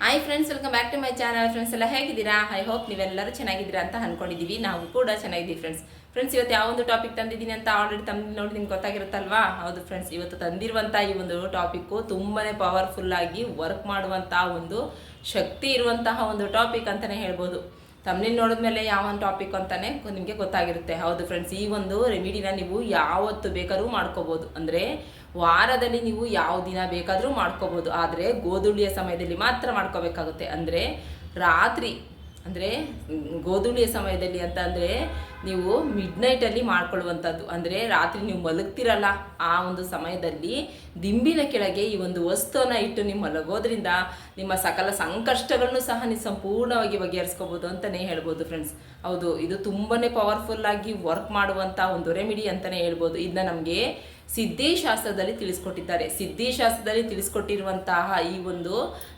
Hi friends welcome back to my channel friends ಎಲ್ಲ ಹೇಗಿದ್ದೀರಾ? I hope ನೀವೆಲ್ಲರೂ ಚೆನ್ನಾಗಿದ್ದೀರಾ ಅಂತ ಅನ್ಕೊಂಡಿದ್ದೀವಿ. ನಾವು ಕೂಡ ಚೆನ್ನಾಗಿದ್ದೀವಿ ಫ್ರೆಂಡ್ಸ್ ಫ್ರೆಂಡ್ಸ್ ಇವತ್ತು ಯಾವ ಒಂದು ಟಾಪಿಕ್ ತಂದಿದ್ದೀನಿ ಅಂತ ಆಲ್ರೆಡಿ ತಂದು ನೋಡಿ ನಿಮ್ಗೆ ಗೊತ್ತಾಗಿರುತ್ತಲ್ವಾ? ಹೌದು ಫ್ರೆಂಡ್ಸ್ ಇವತ್ತು ತಂದಿರುವಂಥ ಈ ಒಂದು ಟಾಪಿಕ್ಕು ತುಂಬಾನೇ ಪವರ್ಫುಲ್ ಆಗಿ ವರ್ಕ್ ಮಾಡುವಂತಹ ಒಂದು ಶಕ್ತಿ ಇರುವಂತಹ ಒಂದು ಟಾಪಿಕ್ ಅಂತಲೇ ಹೇಳ್ಬೋದು. ತಮ್ಮನೇಲಿ ನೋಡಿದ್ಮೇಲೆ ಯಾವ ಒಂದು ಟಾಪಿಕ್ ಅಂತಾನೆ ನಿಮಗೆ ಗೊತ್ತಾಗಿರುತ್ತೆ. ಹೌದು ಫ್ರೆಂಡ್ಸ್ ಈ ಒಂದು ರೆಮಿಡಿನ ನೀವು ಯಾವತ್ತು ಬೇಕಾದ್ರೂ ಮಾಡ್ಕೋಬೋದು. ಅಂದರೆ ವಾರದಲ್ಲಿ ನೀವು ಯಾವ ದಿನ ಬೇಕಾದರೂ ಮಾಡ್ಕೋಬೋದು. ಆದರೆ ಗೋಧುಳಿಯ ಸಮಯದಲ್ಲಿ ಮಾತ್ರ ಮಾಡ್ಕೋಬೇಕಾಗುತ್ತೆ. ಅಂದರೆ ರಾತ್ರಿ, ಅಂದರೆ ಗೋಧುಳಿಯ ಸಮಯದಲ್ಲಿ ಅಂತ ಅಂದರೆ ನೀವು ಮಿಡ್ ನೈಟಲ್ಲಿ ಮಾಡ್ಕೊಳ್ಳುವಂಥದ್ದು. ಅಂದರೆ ರಾತ್ರಿ ನೀವು ಮಲಗ್ತಿರಲ್ಲ ಆ ಒಂದು ಸಮಯದಲ್ಲಿ ದಿಂಬಿನ ಕೆಳಗೆ ಈ ಒಂದು ವಸ್ತುವನ್ನ ಇಟ್ಟು ನೀವು ಮಲಗೋದ್ರಿಂದ ನಿಮ್ಮ ಸಕಲ ಸಂಕಷ್ಟಗಳನ್ನು ಸಹ ನೀವು ಸಂಪೂರ್ಣವಾಗಿ ಬಗೆಹರಿಸ್ಕೋಬೋದು ಅಂತಲೇ ಹೇಳ್ಬೋದು ಫ್ರೆಂಡ್ಸ್ ಹೌದು, ಇದು ತುಂಬಾ ಪವರ್ಫುಲ್ ಆಗಿ ವರ್ಕ್ ಮಾಡುವಂಥ ಒಂದು ರೆಮಿಡಿ ಅಂತಲೇ ಹೇಳ್ಬೋದು. ಇದನ್ನ ನಮಗೆ ಸಿದ್ಧಿಶಾಸ್ತ್ರದಲ್ಲಿ ತಿಳಿಸ್ಕೊಟ್ಟಿದ್ದಾರೆ. ಸಿದ್ಧಿಶಾಸ್ತ್ರದಲ್ಲಿ ತಿಳಿಸ್ಕೊಟ್ಟಿರುವಂತಹ ಈ ಒಂದು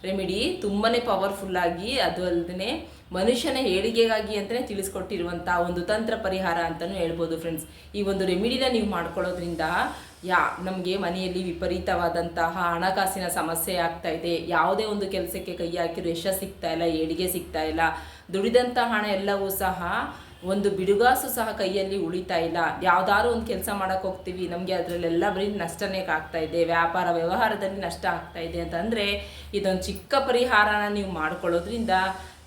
ರೆಮಿಡಿ ತುಂಬಾ ಪವರ್ಫುಲ್ ಆಗಿ ಅದು ಅಲ್ಲದೆ ಮನುಷ್ಯನ ಏಳಿಗೆಗಾಗಿ ಅಂತಲೇ ತಿಳಿಸ್ಕೊಟ್ಟಿರುವಂತಹ ಒಂದು ತಂತ್ರ ಪರಿಹಾರ ಅಂತಲೂ ಹೇಳ್ಬೋದು ಫ್ರೆಂಡ್ಸ್ ಈ ಒಂದು ರೆಮಿಡಿನ ನೀವು ಮಾಡ್ಕೊಳ್ಳೋದ್ರಿಂದ ಯಾ, ನಮಗೆ ಮನೆಯಲ್ಲಿ ವಿಪರೀತವಾದಂತಹ ಹಣಕಾಸಿನ ಸಮಸ್ಯೆ ಆಗ್ತಾ ಇದೆ. ಯಾವುದೇ ಒಂದು ಕೆಲಸಕ್ಕೆ ಕೈ ಹಾಕಿರೋ ಯಶ ಸಿಗ್ತಾ ಇಲ್ಲ, ಏಳಿಗೆ ಸಿಗ್ತಾ ಇಲ್ಲ. ದುಡಿದಂಥ ಹಣ ಎಲ್ಲವೂ ಸಹ ಒಂದು ಬಿಡುಗಾಸು ಸಹ ಕೈಯಲ್ಲಿ ಉಳಿತಾ ಇಲ್ಲ. ಯಾವ್ದಾದ್ರು ಒಂದು ಕೆಲಸ ಮಾಡಕ್ಕೆ ಹೋಗ್ತೀವಿ. ನಮಗೆ ಅದರಲ್ಲೆಲ್ಲ ಬರೀ ನಷ್ಟನೇ ಆಗ್ತಾ ಇದೆ. ವ್ಯಾಪಾರ ವ್ಯವಹಾರದಲ್ಲಿ ನಷ್ಟ ಆಗ್ತಾ ಇದೆ ಅಂತಂದರೆ ಇದೊಂದು ಚಿಕ್ಕ ಪರಿಹಾರನ ನೀವು ಮಾಡ್ಕೊಳ್ಳೋದ್ರಿಂದ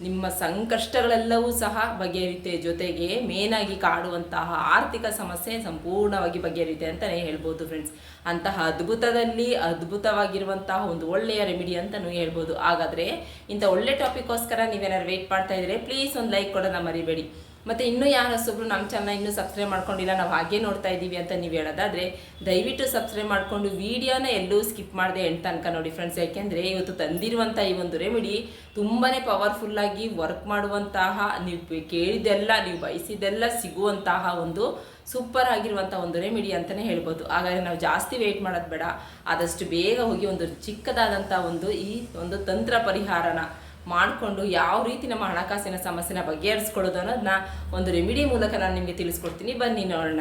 ನಿಮ್ಮ ಸಂಕಷ್ಟಗಳೆಲ್ಲವೂ ಸಹ ಬಗೆಹರಿಯುತ್ತೆ ಜೊತೆಗೆ ಮೇನಾಗಿ ಕಾಡುವಂತಹ ಆರ್ಥಿಕ ಸಮಸ್ಯೆ ಸಂಪೂರ್ಣವಾಗಿ ಬಗೆಹರಿಯುತ್ತೆ ಅಂತಲೇ ಹೇಳ್ಬೋದು ಫ್ರೆಂಡ್ಸ್ ಅಂತಹ ಅದ್ಭುತದಲ್ಲಿ ಅದ್ಭುತವಾಗಿರುವಂತಹ ಒಂದು ಒಳ್ಳೆಯ ರೆಮಿಡಿ ಅಂತಲೂ ಹೇಳ್ಬೋದು. ಹಾಗಾದರೆ ಇಂಥ ಒಳ್ಳೆ ಟಾಪಿಕ್ಗೋಸ್ಕರ ನೀವೇನಾದ್ರು ವೆಯ್ಟ್ ಮಾಡ್ತಾ ಇದ್ರೆ ಪ್ಲೀಸ್ ಒಂದು ಲೈಕ್ ಕೊಡೋಣ ಮರಿಬೇಡಿ. ಮತ್ತು ಇನ್ನೂ ಯಾರು ಹೊಸಬ್ರು ನಮ್ಮ ಚಾನಲ್ ಇನ್ನೂ ಸಬ್ಸ್ಕ್ರೈಬ್ ಮಾಡ್ಕೊಂಡಿಲ್ಲ, ನಾವು ಹಾಗೆ ನೋಡ್ತಾ ಇದ್ದೀವಿ ಅಂತ ನೀವು ಹೇಳೋದಾದರೆ, ದಯವಿಟ್ಟು ಸಬ್ಸ್ಕ್ರೈಬ್ ಮಾಡಿಕೊಂಡು ವಿಡಿಯೋನ ಎಲ್ಲೂ ಸ್ಕಿಪ್ ಮಾಡಿದೆ ಎಂಟು ತನಕ ನೋಡಿ ಫ್ರೆಂಡ್ಸ್ ಯಾಕೆಂದರೆ ಇವತ್ತು ತಂದಿರುವಂಥ ಈ ಒಂದು ರೆಮಿಡಿ ತುಂಬಾ ಪವರ್ಫುಲ್ಲಾಗಿ ವರ್ಕ್ ಮಾಡುವಂತಹ, ನೀವು ಕೇಳಿದ್ದೆಲ್ಲ, ನೀವು ಬಯಸಿದೆಲ್ಲ ಸಿಗುವಂತಹ ಒಂದು ಸೂಪರ್ ಆಗಿರುವಂಥ ಒಂದು ರೆಮಿಡಿ ಅಂತಲೇ ಹೇಳ್ಬೋದು. ಹಾಗಾಗಿ ನಾವು ಜಾಸ್ತಿ ವೆಯ್ಟ್ ಮಾಡೋದು ಬೇಡ. ಆದಷ್ಟು ಬೇಗ ಹೋಗಿ ಒಂದು ಚಿಕ್ಕದಾದಂಥ ಒಂದು ಈ ಒಂದು ತಂತ್ರ ಪರಿಹಾರನ ಮಾಡಿಕೊಂಡು ಯಾವ ರೀತಿ ನಮ್ಮ ಹಣಕಾಸಿನ ಸಮಸ್ಯೆನ ಬಗೆಹರಿಸ್ಕೊಳ್ಳೋದು ಅನ್ನೋದನ್ನ ಒಂದು ರೆಮಿಡಿ ಮೂಲಕ ನಾನು ನಿಮಗೆ ತಿಳಿಸ್ಕೊಡ್ತೀನಿ. ಬನ್ನಿ ನೋಡೋಣ.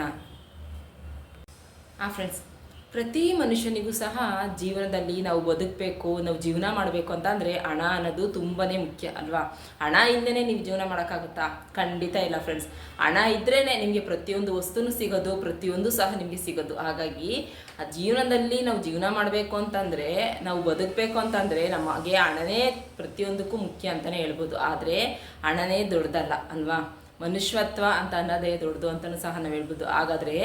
ಹಾಂ ಫ್ರೆಂಡ್ಸ್ ಪ್ರತಿ ಮನುಷ್ಯನಿಗೂ ಸಹ ಜೀವನದಲ್ಲಿ ನಾವು ಬದುಕಬೇಕು, ನಾವು ಜೀವನ ಮಾಡಬೇಕು ಅಂತ ಅಂದರೆ ಹಣ ಅನ್ನೋದು ತುಂಬಾ ಮುಖ್ಯ ಅಲ್ವಾ? ಹಣ ಇಂದನೇ ನೀವು ಜೀವನ ಮಾಡೋಕ್ಕಾಗುತ್ತಾ? ಖಂಡಿತ ಇಲ್ಲ ಫ್ರೆಂಡ್ಸ್ ಹಣ ಇದ್ರೇ ನಿಮಗೆ ಪ್ರತಿಯೊಂದು ವಸ್ತುನೂ ಸಿಗೋದು, ಪ್ರತಿಯೊಂದು ಸಹ ನಿಮಗೆ ಸಿಗೋದು. ಹಾಗಾಗಿ ಆ ಜೀವನದಲ್ಲಿ ನಾವು ಜೀವನ ಮಾಡಬೇಕು ಅಂತಂದರೆ, ನಾವು ಬದುಕಬೇಕು ಅಂತಂದರೆ ನಮಗೆ ಹಣನೇ ಪ್ರತಿಯೊಂದಕ್ಕೂ ಮುಖ್ಯ ಅಂತಲೇ ಹೇಳ್ಬೋದು. ಆದರೆ ಹಣನೇ ದೊಡ್ಡದಲ್ಲ ಅಲ್ವಾ? ಮನುಷ್ಯತ್ವ ಅಂತ ಅನ್ನೋದೇ ದೊಡ್ಡದು ಅಂತಲೂ ಸಹ ನಾವು ಹೇಳ್ಬೋದು. ಹಾಗಾದರೆ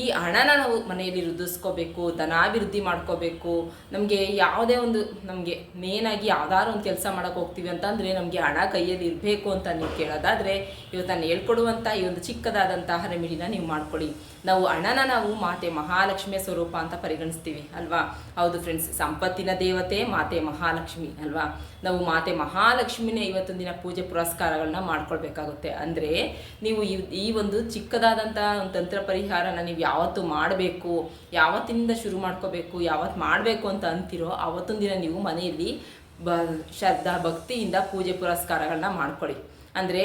ಈ ಹಣನ ನಾವು ಮನೆಯಲ್ಲಿ ವೃದ್ಧಿಸ್ಕೋಬೇಕು ಧನಾಭಿವೃದ್ಧಿ ಮಾಡ್ಕೋಬೇಕು, ನಮಗೆ ಯಾವುದೇ ಒಂದು ನಮಗೆ ಮೇನಾಗಿ ಯಾವ್ದಾದ್ರು ಒಂದು ಕೆಲಸ ಮಾಡೋಕೆ ಹೋಗ್ತೀವಿ ಅಂತಂದರೆ ನಮಗೆ ಹಣ ಕೈಯಲ್ಲಿ ಇರಬೇಕು ಅಂತ ನೀವು ಕೇಳೋದಾದರೆ ಇವತ್ತು ನಾನು ಹೇಳ್ಕೊಡುವಂಥ ಈ ಒಂದು ಚಿಕ್ಕದಾದಂತಹ ರೆಮಿಡಿನ ನೀವು ಮಾಡ್ಕೊಳ್ಳಿ. ನಾವು ಹಣನ ನಾವು ಮಾತೆ ಮಹಾಲಕ್ಷ್ಮಿಯ ಸ್ವರೂಪ ಅಂತ ಪರಿಗಣಿಸ್ತೀವಿ, ಅಲ್ವಾ? ಹೌದು ಫ್ರೆಂಡ್ಸ್ ಸಂಪತ್ತಿನ ದೇವತೆ ಮಾತೆ ಮಹಾಲಕ್ಷ್ಮಿ, ಅಲ್ವಾ? ನಾವು ಮಾತೆ ಮಹಾಲಕ್ಷ್ಮಿನೇ ಇವತ್ತೊಂದು ದಿನ ಪೂಜೆ ಪುರಸ್ಕಾರಗಳನ್ನ ಮಾಡ್ಕೊಳ್ಬೇಕಾಗುತ್ತೆ. ಅಂದರೆ ನೀವು ಈ ಒಂದು ಚಿಕ್ಕದಾದಂಥ ಒಂದು ತಂತ್ರ ಪರಿಹಾರನ ನೀವು ಯಾವತ್ತು ಮಾಡಬೇಕು, ಯಾವತ್ತಿಂದ ಶುರು ಮಾಡ್ಕೋಬೇಕು, ಯಾವತ್ತು ಮಾಡಬೇಕು ಅಂತ ಅಂತೀರೋ ಆವತ್ತೊಂದು ದಿನ ನೀವು ಮನೆಯಲ್ಲಿ ಬ, ಶ್ರದ್ಧಾ ಭಕ್ತಿಯಿಂದ ಪೂಜೆ ಪುರಸ್ಕಾರಗಳನ್ನ ಮಾಡ್ಕೊಳ್ಳಿ. ಅಂದರೆ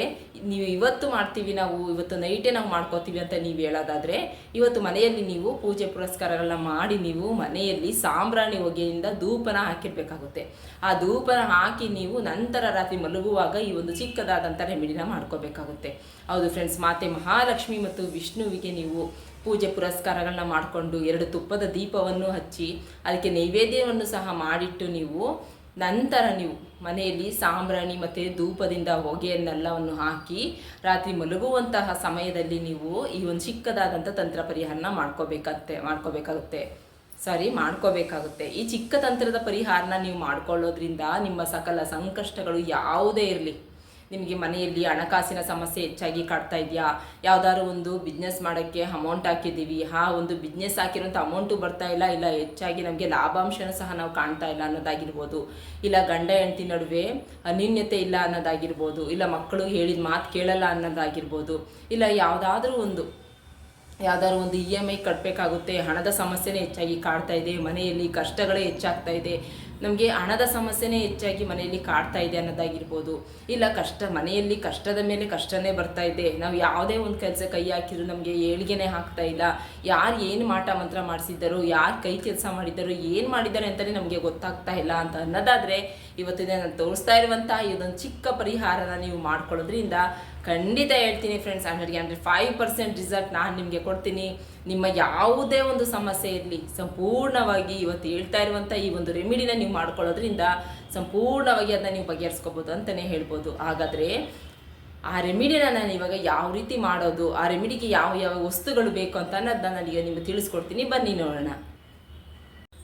ನೀವು ಇವತ್ತು ಮಾಡ್ತೀವಿ ನಾವು, ಇವತ್ತು ನೈಟೇ ನಾವು ಮಾಡ್ಕೋತೀವಿ ಅಂತ ನೀವು ಹೇಳೋದಾದರೆ, ಇವತ್ತು ಮನೆಯಲ್ಲಿ ನೀವು ಪೂಜೆ ಪುರಸ್ಕಾರಗಳನ್ನ ಮಾಡಿ ನೀವು ಮನೆಯಲ್ಲಿ ಸಾಂಬ್ರಾಣಿ ಹೊಗೆಯಿಂದ ಧೂಪನ ಹಾಕಿರ್ಬೇಕಾಗುತ್ತೆ. ಆ ಧೂಪನ ಹಾಕಿ ನೀವು ನಂತರ ರಾತ್ರಿ ಮಲಗುವಾಗ ಈ ಒಂದು ಚಿಕ್ಕದಾದಂಥ ರೆಮಿಡಿನ ಮಾಡ್ಕೋಬೇಕಾಗುತ್ತೆ. ಹೌದು ಫ್ರೆಂಡ್ಸ್ ಮಾತೆ ಮಹಾಲಕ್ಷ್ಮಿ ಮತ್ತು ವಿಷ್ಣುವಿಗೆ ನೀವು ಪೂಜೆ ಪುರಸ್ಕಾರಗಳನ್ನ ಮಾಡಿಕೊಂಡು ಎರಡು ತುಪ್ಪದ ದೀಪವನ್ನು ಹಚ್ಚಿ ಅದಕ್ಕೆ ನೈವೇದ್ಯವನ್ನು ಸಹ ಮಾಡಿಟ್ಟು ನೀವು ನಂತರ ನೀವು ಮನೆಯಲ್ಲಿ ಸಾಂಬ್ರಾಣಿ ಮತ್ತು ಧೂಪದಿಂದ ಹೊಗೆಯನ್ನೆಲ್ಲವನ್ನು ಹಾಕಿ ರಾತ್ರಿ ಮಲಗುವಂತಹ ಸಮಯದಲ್ಲಿ ನೀವು ಈ ಒಂದು ಚಿಕ್ಕದಾದಂಥ ತಂತ್ರ ಪರಿಹಾರನ ಮಾಡ್ಕೋಬೇಕತ್ತೆ ಮಾಡ್ಕೋಬೇಕಾಗುತ್ತೆ. ಸಾರಿ, ಮಾಡ್ಕೋಬೇಕಾಗುತ್ತೆ. ಈ ಚಿಕ್ಕ ತಂತ್ರದ ಪರಿಹಾರನ ನೀವು ಮಾಡ್ಕೊಳ್ಳೋದ್ರಿಂದ ನಿಮ್ಮ ಸಕಲ ಸಂಕಷ್ಟಗಳು ಯಾವುದೇ ಇರಲಿ. ನಿಮಗೆ ಮನೆಯಲ್ಲಿ ಹಣಕಾಸಿನ ಸಮಸ್ಯೆ ಹೆಚ್ಚಾಗಿ ಕಾಡ್ತಾ ಇದೆಯಾ? ಯಾವ್ದಾದ್ರು ಒಂದು ಬಿಸ್ನೆಸ್ ಮಾಡೋಕ್ಕೆ ಅಮೌಂಟ್ ಹಾಕಿದ್ದೀವಿ. ಆ ಒಂದು ಬಿಸ್ನೆಸ್ ಹಾಕಿರೋಂಥ ಅಮೌಂಟು ಬರ್ತಾ ಇಲ್ಲ. ಇಲ್ಲ, ಹೆಚ್ಚಾಗಿ ನಮಗೆ ಲಾಭಾಂಶನೂ ಸಹ ನಾವು ಕಾಣ್ತಾ ಇಲ್ಲ ಅನ್ನೋದಾಗಿರ್ಬೋದು. ಇಲ್ಲ, ಗಂಡ, ಹೆಂಡತಿ ನಡುವೆ ಅನ್ಯೂನ್ಯತೆ ಇಲ್ಲ ಅನ್ನೋದಾಗಿರ್ಬೋದು. ಇಲ್ಲ, ಮಕ್ಕಳು ಹೇಳಿದ ಮಾತು ಕೇಳಲ್ಲ ಅನ್ನೋದಾಗಿರ್ಬೋದು. ಇಲ್ಲ, ಯಾವುದಾದ್ರೂ ಒಂದು, ಯಾವ್ದಾದ್ರು ಒಂದು ಇ ಎಂ ಐ ಕಟ್ಟಬೇಕಾಗುತ್ತೆ ಹಣದ ಸಮಸ್ಯೆನೇ ಹೆಚ್ಚಾಗಿ ಕಾಡ್ತಾ ಇದೆ. ಮನೆಯಲ್ಲಿ ಕಷ್ಟಗಳೇ ಹೆಚ್ಚಾಗ್ತಾ ಇದೆ. ನಮಗೆ ಹಣದ ಸಮಸ್ಯೆನೇ ಹೆಚ್ಚಾಗಿ ಮನೆಯಲ್ಲಿ ಕಾಡ್ತಾ ಇದೆ ಅನ್ನೋದಾಗಿರ್ಬೋದು. ಇಲ್ಲ ಕಷ್ಟ, ಮನೆಯಲ್ಲಿ ಕಷ್ಟದ ಮೇಲೆ ಕಷ್ಟನೇ ಬರ್ತಾ ಇದೆ. ನಾವು ಯಾವುದೇ ಒಂದು ಕೆಲಸ ಕೈ ಹಾಕಿದ್ರು ನಮಗೆ ಏಳಿಗೆನೇ ಹಾಕ್ತಾ ಇಲ್ಲ. ಯಾರು ಏನು ಮಾಟ ಮಂತ್ರ ಮಾಡಿಸಿದ್ದರು, ಯಾರು ಕೈ ಕೆಲಸ ಮಾಡಿದ್ದರು, ಏನು ಮಾಡಿದ್ದಾರೆ ಅಂತಲೇ ನಮಗೆ ಗೊತ್ತಾಗ್ತಾ ಇಲ್ಲ ಅಂತ ಅನ್ನೋದಾದರೆ, ಇವತ್ತಿನ ನಾನು ತೋರಿಸ್ತಾ ಇರುವಂಥ ಇದೊಂದು ಚಿಕ್ಕ ಪರಿಹಾರನ ನೀವು ಮಾಡ್ಕೊಳ್ಳೋದ್ರಿಂದ ಖಂಡಿತ ಹೇಳ್ತೀನಿ ಫ್ರೆಂಡ್ಸ್ ಹಂಡ್ರೆಡ್ಗೆ ಹಂಡ್ರೆಡ್ ಫೈವ್ ಪರ್ಸೆಂಟ್ ರಿಸಲ್ಟ್ ನಾನು ನಿಮಗೆ ಕೊಡ್ತೀನಿ. ನಿಮ್ಮ ಯಾವುದೇ ಒಂದು ಸಮಸ್ಯೆ ಇರಲಿ, ಸಂಪೂರ್ಣವಾಗಿ ಇವತ್ತು ಹೇಳ್ತಾ ಇರುವಂಥ ಈ ಒಂದು ರೆಮಿಡಿನ ನೀವು ಮಾಡ್ಕೊಳ್ಳೋದ್ರಿಂದ ಸಂಪೂರ್ಣವಾಗಿ ಅದನ್ನ ನೀವು ಬಗೆಹರಿಸ್ಕೋಬೋದು ಅಂತಲೇ ಹೇಳ್ಬೋದು. ಹಾಗಾದರೆ ಆ ರೆಮಿಡಿನ ನಾನು ಇವಾಗ ಯಾವ ರೀತಿ ಮಾಡೋದು, ಆ ರೆಮಿಡಿಗೆ ಯಾವ ಯಾವ ವಸ್ತುಗಳು ಬೇಕು ಅಂತ ಅನ್ನೋದನ್ನ ನಾನು ಈಗ ನಿಮಗೆ ತಿಳಿಸ್ಕೊಡ್ತೀನಿ. ಬನ್ನಿ ನೋಡೋಣ.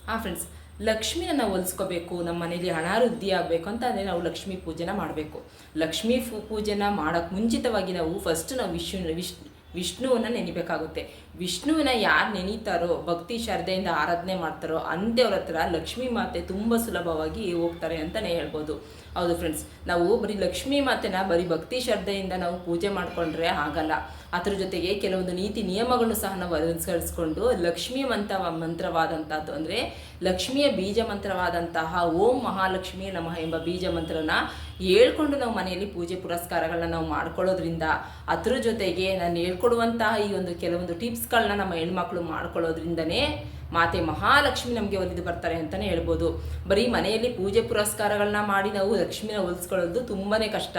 ಹಾಂ ಫ್ರೆಂಡ್ಸ್ ಲಕ್ಷ್ಮಿನ ನಾವು ಹೊಲಿಸ್ಕೋಬೇಕು ನಮ್ಮ ಮನೇಲಿ ಹಣ ವೃದ್ಧಿ ಆಗಬೇಕು ಅಂತ ಅಂದರೆ ನಾವು ಲಕ್ಷ್ಮೀ ಪೂಜೆನ ಮಾಡಬೇಕು. ಲಕ್ಷ್ಮೀ ಪೂಜೆನ ಮಾಡೋಕ್ಕೆ ಮುಂಚಿತವಾಗಿ ನಾವು ಫಸ್ಟ್ ನಾವು ವಿಶ್ವ ವಿಶ್ ವಿಷ್ಣುವನ್ನ ನೆನಿಬೇಕಾಗುತ್ತೆ. ವಿಷ್ಣುವಿನ ಯಾರು ನೆನೀತಾರೋ, ಭಕ್ತಿ ಶ್ರದ್ಧೆಯಿಂದ ಆರಾಧನೆ ಮಾಡ್ತಾರೋ ಅಂಥವ್ರ ಹತ್ರ ಲಕ್ಷ್ಮೀ ಮಾತೆ ತುಂಬ ಸುಲಭವಾಗಿ ಹೋಗ್ತಾರೆ ಅಂತಲೇ ಹೇಳ್ಬೋದು. ಹೌದು ಫ್ರೆಂಡ್ಸ್ ನಾವು ಬರೀ ಲಕ್ಷ್ಮೀ ಮಾತೆನ ಬರೀ ಭಕ್ತಿ ಶ್ರದ್ಧೆಯಿಂದ ನಾವು ಪೂಜೆ ಮಾಡಿಕೊಂಡ್ರೆ ಆಗಲ್ಲ. ಅದ್ರ ಜೊತೆಗೆ ಕೆಲವೊಂದು ನೀತಿ ನಿಯಮಗಳನ್ನು ಸಹ ನಾವು ಅನುಸರಿಸ್ಕೊಂಡು ಲಕ್ಷ್ಮೀ ಮಂತ್ರ ಮಂತ್ರವಾದಂಥದ್ದು ಅಂದರೆ ಲಕ್ಷ್ಮಿಯ ಬೀಜ ಮಂತ್ರವಾದಂತಹ ಓಂ ಮಹಾಲಕ್ಷ್ಮಿ ನಮಃ ಎಂಬ ಬೀಜ ಮಂತ್ರನ ಹೇಳ್ಕೊಂಡು ನಾವು ಮನೆಯಲ್ಲಿ ಪೂಜೆ ಪುರಸ್ಕಾರಗಳನ್ನ ನಾವು ಮಾಡ್ಕೊಳ್ಳೋದ್ರಿಂದ ಅದ್ರ ಜೊತೆಗೆ ನಾನು ಹೇಳ್ಕೊಡುವಂತಹ ಈ ಒಂದು ಕೆಲವೊಂದು ಟಿಪ್ಸ್ಗಳನ್ನ ನಮ್ಮ ಹೆಣ್ಮಕ್ಳು ಮಾಡ್ಕೊಳ್ಳೋದ್ರಿಂದನೇ ಮಾತೆ ಮಹಾಲಕ್ಷ್ಮಿ ನಮಗೆ ಒಲಿದು ಬರ್ತಾರೆ ಅಂತಲೇ ಹೇಳ್ಬೋದು. ಬರೀ ಮನೆಯಲ್ಲಿ ಪೂಜೆ ಪುರಸ್ಕಾರಗಳನ್ನ ಮಾಡಿ ನಾವು ಲಕ್ಷ್ಮಿನ ಒಲಿಸ್ಕೊಳ್ಳೋದು ತುಂಬಾ ಕಷ್ಟ.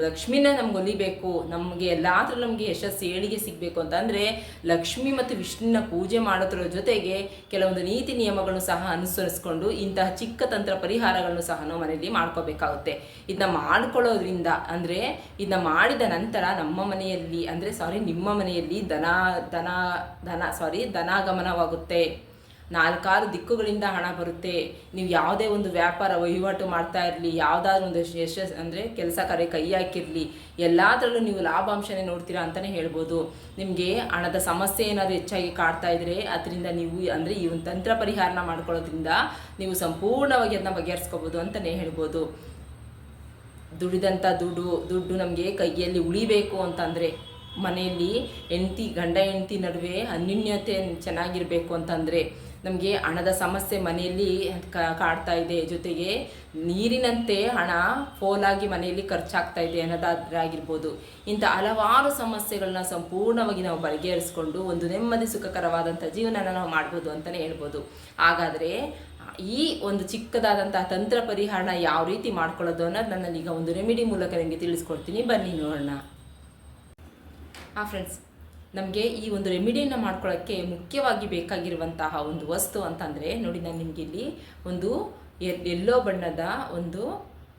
ಲಕ್ಷ್ಮಿನ ನಮ್ಗೆ ಒಲಿಬೇಕು ನಮಗೆ ಎಲ್ಲಾದರೂ ನಮಗೆ ಯಶಸ್ಸು ಏಳಿಗೆ ಸಿಗಬೇಕು ಅಂತಂದರೆ ಲಕ್ಷ್ಮಿ ಮತ್ತು ವಿಷ್ಣುವಿನ ಪೂಜೆ ಮಾಡೋದ್ರ ಜೊತೆಗೆ ಕೆಲವೊಂದು ನೀತಿ ನಿಯಮಗಳನ್ನು ಸಹ ಅನುಸರಿಸ್ಕೊಂಡು ಇಂತಹ ಚಿಕ್ಕ ತಂತ್ರ ಪರಿಹಾರಗಳನ್ನು ಸಹ ನಾವು ಮನೆಯಲ್ಲಿ ಮಾಡ್ಕೋಬೇಕಾಗುತ್ತೆ. ಇದನ್ನ ಮಾಡ್ಕೊಳ್ಳೋದ್ರಿಂದ ಅಂದರೆ ಇದನ್ನ ಮಾಡಿದ ನಂತರ ನಮ್ಮ ಮನೆಯಲ್ಲಿ ಅಂದರೆ ಸಾರಿ ನಿಮ್ಮ ಮನೆಯಲ್ಲಿ ದನ ದನ ದನ ಸಾರಿ ಧನಾಗಮನವಾಗುತ್ತೆ ನಾಲ್ಕಾರು ದಿಕ್ಕುಗಳಿಂದ ಹಣ ಬರುತ್ತೆ. ನೀವು ಯಾವುದೇ ಒಂದು ವ್ಯಾಪಾರ ವಹಿವಾಟು ಮಾಡ್ತಾ ಇರಲಿ, ಯಾವುದಾದ್ರೂ ಒಂದು ಯಶಸ್ ಅಂದರೆ ಕೆಲಸ ಕಾರ್ಯ ಕೈ ಹಾಕಿರಲಿ, ಎಲ್ಲದರಲ್ಲೂ ನೀವು ಲಾಭಾಂಶನೇ ನೋಡ್ತೀರಾ ಅಂತಲೇ ಹೇಳ್ಬೋದು. ನಿಮಗೆ ಹಣದ ಸಮಸ್ಯೆ ಏನಾದರೂ ಹೆಚ್ಚಾಗಿ ಕಾಡ್ತಾ ಇದ್ರೆ ಅದರಿಂದ ನೀವು ಅಂದರೆ ಈ ಒಂದು ತಂತ್ರ ಪರಿಹಾರನ ಮಾಡ್ಕೊಳ್ಳೋದ್ರಿಂದ ನೀವು ಸಂಪೂರ್ಣವಾಗಿ ಅದನ್ನ ಬಗೆಹರಿಸ್ಕೋಬೋದು ಅಂತಲೇ ಹೇಳ್ಬೋದು. ದುಡಿದಂಥ ದುಡ್ಡು ದುಡ್ಡು ನಮಗೆ ಕೈಯಲ್ಲಿ ಉಳಿಬೇಕು ಅಂತಂದರೆ ಮನೆಯಲ್ಲಿ ಹೆಂಡತಿ ಗಂಡ ಹೆಂಡತಿ ನಡುವೆ ಅನ್ಯೂನ್ಯತೆ ಚೆನ್ನಾಗಿರಬೇಕು ಅಂತಂದರೆ ನಮಗೆ ಹಣದ ಸಮಸ್ಯೆ ಮನೆಯಲ್ಲಿ ಕಾಡ್ತಾ ಇದೆ. ಜೊತೆಗೆ ನೀರಿನಂತೆ ಹಣ ಫೋಲಾಗಿ ಮನೆಯಲ್ಲಿ ಖರ್ಚಾಗ್ತಾ ಇದೆ ಅನ್ನೋದಾದ್ರೆ ಆಗಿರ್ಬೋದು ಇಂಥ ಹಲವಾರು ಸಮಸ್ಯೆಗಳನ್ನ ಸಂಪೂರ್ಣವಾಗಿ ನಾವು ಬಗೆಹರಿಸ್ಕೊಂಡು ಒಂದು ನೆಮ್ಮದಿ ಸುಖಕರವಾದಂಥ ಜೀವನನ ನಾವು ಮಾಡ್ಬೋದು ಅಂತಲೇ ಹೇಳ್ಬೋದು. ಹಾಗಾದರೆ ಈ ಒಂದು ಚಿಕ್ಕದಾದಂತಹ ತಂತ್ರ ಪರಿಹಾರನ ಯಾವ ರೀತಿ ಮಾಡ್ಕೊಳ್ಳೋದು ಅನ್ನೋದು ನನ್ನಲ್ಲಿ ಈಗ ಒಂದು ರೆಮಿಡಿ ಮೂಲಕ ನಿಮಗೆ ತಿಳಿಸ್ಕೊಡ್ತೀನಿ. ಬನ್ನಿ ನೋಡೋಣ. ಹಾಂ ಫ್ರೆಂಡ್ಸ್ ನಮಗೆ ಈ ಒಂದು ರೆಮಿಡಿಯನ್ನು ಮಾಡ್ಕೊಳ್ಳೋಕ್ಕೆ ಮುಖ್ಯವಾಗಿ ಬೇಕಾಗಿರುವಂತಹ ಒಂದು ವಸ್ತು ಅಂತಂದರೆ ನೋಡಿ ನಾನು ನಿಮಗೆ ಇಲ್ಲಿ ಒಂದು ಎಲ್ಲೋ ಬಣ್ಣದ ಒಂದು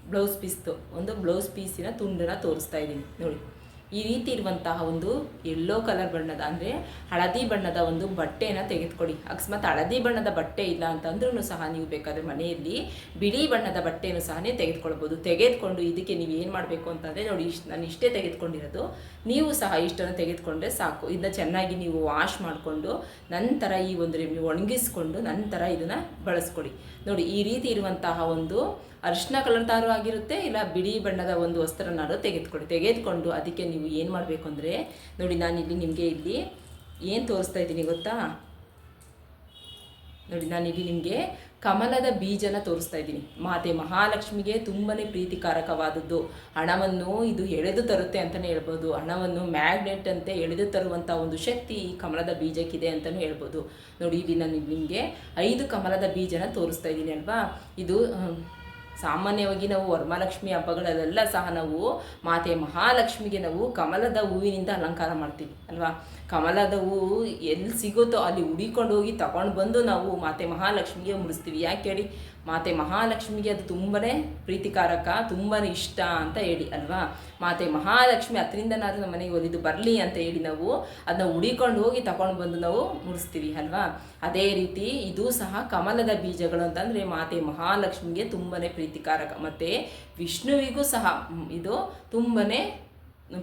ಬ್ಲೌಸ್ ಪೀಸ್ದು ಒಂದು ಬ್ಲೌಸ್ ಪೀಸಿನ ತುಂಡನ್ನು ತೋರಿಸ್ತಾ ಇದ್ದೀನಿ. ನೋಡಿ. ಈ ರೀತಿ ಇರುವಂತಹ ಒಂದು ಎಲ್ಲೋ ಕಲರ್ ಬಣ್ಣದ ಅಂದರೆ ಹಳದಿ ಬಣ್ಣದ ಒಂದು ಬಟ್ಟೆನ ತೆಗೆದುಕೊಡಿ ಅಕಸ್ಮಾತ್ ಹಳದಿ ಬಣ್ಣದ ಬಟ್ಟೆ ಇಲ್ಲ ಅಂತಂದ್ರೂ ಸಹ ನೀವು ಬೇಕಾದರೆ ಮನೆಯಲ್ಲಿ ಬಿಳಿ ಬಣ್ಣದ ಬಟ್ಟೆಯನ್ನು ಸಹ ತೆಗೆದುಕೊಳ್ಬೋದು ತೆಗೆದುಕೊಂಡು ಇದಕ್ಕೆ ನೀವು ಏನು ಮಾಡಬೇಕು ಅಂತಂದರೆ ನೋಡಿ, ಇಷ್ಟು ನಾನು ಇಷ್ಟೇ ತೆಗೆದುಕೊಂಡಿರೋದು. ನೀವು ಸಹ ಇಷ್ಟನ್ನು ತೆಗೆದುಕೊಂಡ್ರೆ ಸಾಕು. ಇದನ್ನ ಚೆನ್ನಾಗಿ ನೀವು ವಾಶ್ ಮಾಡಿಕೊಂಡು ನಂತರ ಈ ಒಂದು ಒಣಗಿಸ್ಕೊಂಡು ನಂತರ ಇದನ್ನು ಬಳಸ್ಕೊಡಿ ನೋಡಿ, ಈ ರೀತಿ ಇರುವಂತಹ ಒಂದು ಅರಿಶಿನ ಕಲರ್ ತಾರು ಆಗಿರುತ್ತೆ, ಇಲ್ಲ ಬಿಳಿ ಬಣ್ಣದ ಒಂದು ವಸ್ತ್ರನಾರು ತೆಗೆದುಕೊಳ್ಳಿ. ತೆಗೆದುಕೊಂಡು ಅದಕ್ಕೆ ನೀವು ಏನು ಮಾಡಬೇಕು ಅಂದರೆ, ನೋಡಿ ನಾನಿಲ್ಲಿ ನಿಮಗೆ ಇಲ್ಲಿ ಏನು ತೋರಿಸ್ತಾ ಇದ್ದೀನಿ ಗೊತ್ತಾ? ನೋಡಿ ನಾನಿಲ್ಲಿ ನಿಮಗೆ ಕಮಲದ ಬೀಜನ ತೋರಿಸ್ತಾ ಇದ್ದೀನಿ. ಮಾತೆ ಮಹಾಲಕ್ಷ್ಮಿಗೆ ತುಂಬಾ ಪ್ರೀತಿಕಾರಕವಾದದ್ದು. ಹಣವನ್ನು ಇದು ಎಳೆದು ತರುತ್ತೆ ಅಂತಲೇ ಹೇಳ್ಬೋದು. ಹಣವನ್ನು ಮ್ಯಾಗ್ನೆಟ್ ಅಂತೆ ಎಳೆದು ತರುವಂಥ ಒಂದು ಶಕ್ತಿ ಈ ಕಮಲದ ಬೀಜಕ್ಕಿದೆ ಅಂತಲೂ ಹೇಳ್ಬೋದು. ನೋಡಿ ಇಲ್ಲಿ ನಾನು ನಿಮಗೆ ಐದು ಕಮಲದ ಬೀಜನ ತೋರಿಸ್ತಾ ಇದ್ದೀನಿ ಅಲ್ವಾ? ಇದು ಸಾಮಾನ್ಯವಾಗಿ ನಾವು ವರಮಹಾಲಕ್ಷ್ಮಿ ಹಬ್ಬಗಳಲ್ಲೆಲ್ಲ ಸಹ ನಾವು ಮಾತೆ ಮಹಾಲಕ್ಷ್ಮಿಗೆ ನಾವು ಕಮಲದ ಹೂವಿನಿಂದ ಅಲಂಕಾರ ಮಾಡ್ತೀವಿ, ಅಲ್ವಾ? ಕಮಲದ ಹೂವು ಎಲ್ಲಿ ಸಿಗುತ್ತೋ ಅಲ್ಲಿ ಹುಡಿಕೊಂಡು ಹೋಗಿ ತಗೊಂಡು ಬಂದು ನಾವು ಮಾತೆ ಮಹಾಲಕ್ಷ್ಮಿಗೆ ಮುಡಿಸ್ತೀವಿ. ಯಾಕೆ ಹೇಳಿ? ಮಾತೆ ಮಹಾಲಕ್ಷ್ಮಿಗೆ ಅದು ತುಂಬನೇ ಪ್ರೀತಿಕಾರಕ, ತುಂಬನೇ ಇಷ್ಟ ಅಂತ ಹೇಳಿ, ಅಲ್ವಾ? ಮಾತೆ ಮಹಾಲಕ್ಷ್ಮಿ ಅದರಿಂದನಾದ್ರೂ ನಮ್ಮ ಮನೆಗೆ ಒಲಿದು ಬರಲಿ ಅಂತ ಹೇಳಿ ನಾವು ಅದನ್ನ ಉಡಿಕೊಂಡು ಹೋಗಿ ತಗೊಂಡು ಬಂದು ನಾವು ಮುಡಿಸ್ತೀವಿ, ಅಲ್ವಾ? ಅದೇ ರೀತಿ ಇದು ಸಹ ಕಮಲದ ಬೀಜಗಳು ಅಂತಂದರೆ ಮಾತೆ ಮಹಾಲಕ್ಷ್ಮಿಗೆ ತುಂಬನೇ ಪ್ರೀತಿಕಾರಕ. ಮತ್ತು ವಿಷ್ಣುವಿಗೂ ಸಹ ಇದು ತುಂಬಾ